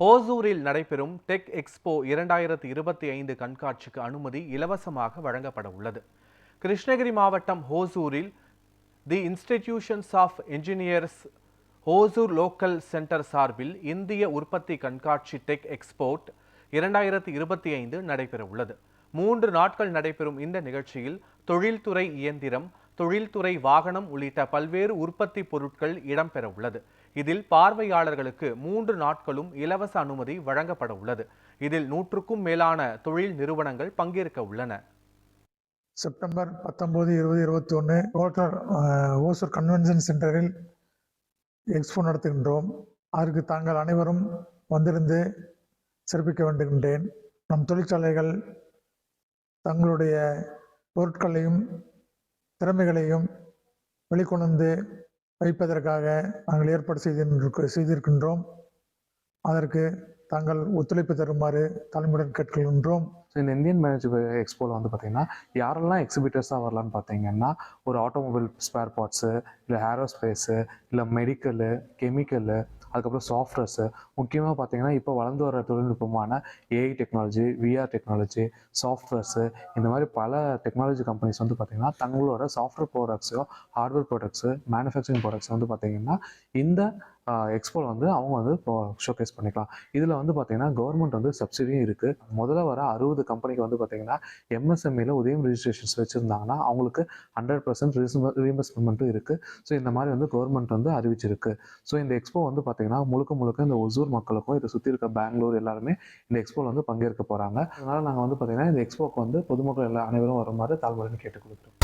ஹோசூரில் நடைபெறும் tech expo இரண்டாயிரத்தி இருபத்தி ஐந்து கண்காட்சிக்கு அனுமதி இலவசமாக வழங்கப்பட உள்ளது. கிருஷ்ணகிரி மாவட்டம் ஹோசூரில் the institutions of engineers Hosur local centre சார்பில் இந்திய உற்பத்தி கண்காட்சி டெக் எக்ஸ்போர்ட் இரண்டாயிரத்தி இருபத்தி ஐந்து நடைபெற உள்ளது. மூன்று நாட்கள் நடைபெறும் இந்த நிகழ்ச்சியில் தொழில்துறை இயந்திரம் தொழில்துறை வாகனம் உள்ளிட்ட பல்வேறு உற்பத்தி பொருட்கள் இடம்பெற உள்ளது இதில் பார்வையாளர்களுக்கு மூன்று நாட்களும் இலவச அனுமதி வழங்கப்பட உள்ளது. இதில் நூற்றுக்கும் மேலான தொழில் நிறுவனங்கள் பங்கேற்க உள்ளன. செப்டம்பர் பத்தொம்போது இருபது இருபத்தி ஒன்று ஓட்டர் ஓசூர் கன்வென்ஷன் சென்டரில் எக்ஸ்போ நடத்துகின்றோம். அதற்கு தாங்கள் அனைவரும் வந்திருந்து சிறப்பிக்க வேண்டுகின்றேன். நம் தொழிற்சாலைகள் தங்களுடைய பொருட்களையும் திறமைகளையும் வெளிக்கொணர்ந்து வைப்பதற்காக நாங்கள் ஏற்பாடு செய்திருக்க செய்திருக்கின்றோம். அதற்கு தாங்கள் ஒத்துழைப்பு தருமாறு தலைமுடன் கேட்கின்றோம் ஸோ இந்த இந்தியன் மேனேஜ் எக்ஸ்போவில் வந்து பார்த்தீங்கன்னா யாரெல்லாம் எக்ஸிபிட்டர்ஸாக வரலான்னு பார்த்தீங்கன்னா ஒரு ஆட்டோமொபைல் ஸ்பேர் பார்ட்ஸு இல்லை ஏரோஸ்பேஸு இல்லை மெடிக்கலு கெமிக்கலு அதுக்கப்புறம் சாஃப்ட்வேர்ஸு முக்கியமாக பார்த்தீங்கன்னா இப்போ வளர்ந்து வர தொழில்நுட்பமான AI technology VR technology softwares இந்த மாதிரி பல டெக்னாலஜி கம்பெனிஸ் வந்து பார்த்தீங்கன்னா தங்களோட சாஃப்ட்வேர் ப்ராடக்ட்ஸோ ஹார்ட்வேர் ப்ராடக்ட்ஸு மேனுஃபேக்சரிங் ப்ராடக்ட்ஸ் வந்து பார்த்தீங்கன்னா இந்த எக்ஸ்போவில் வந்து அவங்க வந்து ஷோகேஸ் பண்ணிக்கலாம். இதில் வந்து பார்த்தீங்கன்னா கவர்மெண்ட் வந்து சப்சிடியும் இருக்குது முதல்ல வர அறுபது கம்பெனிக்கு வந்து பார்த்தீங்கன்னா எம்எஸ்எம்இல உதயம் ரிஜிஸ்ட்ரேஷன்ஸ் வச்சுருந்தாங்கன்னா அவங்களுக்கு ஹண்ட்ரட் பர்சன்ட் ரீஎம்பர்ஸ்மெண்ட்டும் இருக்குது ஸோ இந்த மாதிரி வந்து கவர்மெண்ட் வந்து அறிவிச்சிருக்கு. ஸோ இந்த எக்ஸ்போ வந்து பார்த்தீங்கன்னா முழுக்க முழுக்க இந்த ஒசூர் மக்களுக்கும் இதை சுற்றி இருக்க பெங்களூர் எல்லாருமே இந்த எக்ஸ்போவில் வந்து பங்கேற்க போகிறாங்க அதனால் நாங்கள் வந்து பார்த்தீங்கன்னா இந்த எக்ஸ்போக்கு வந்து பொதுமக்கள் எல்லா அனைவரும் வருமாறு தாழ்வுடன் கேட்டுக் கொடுக்குறோம்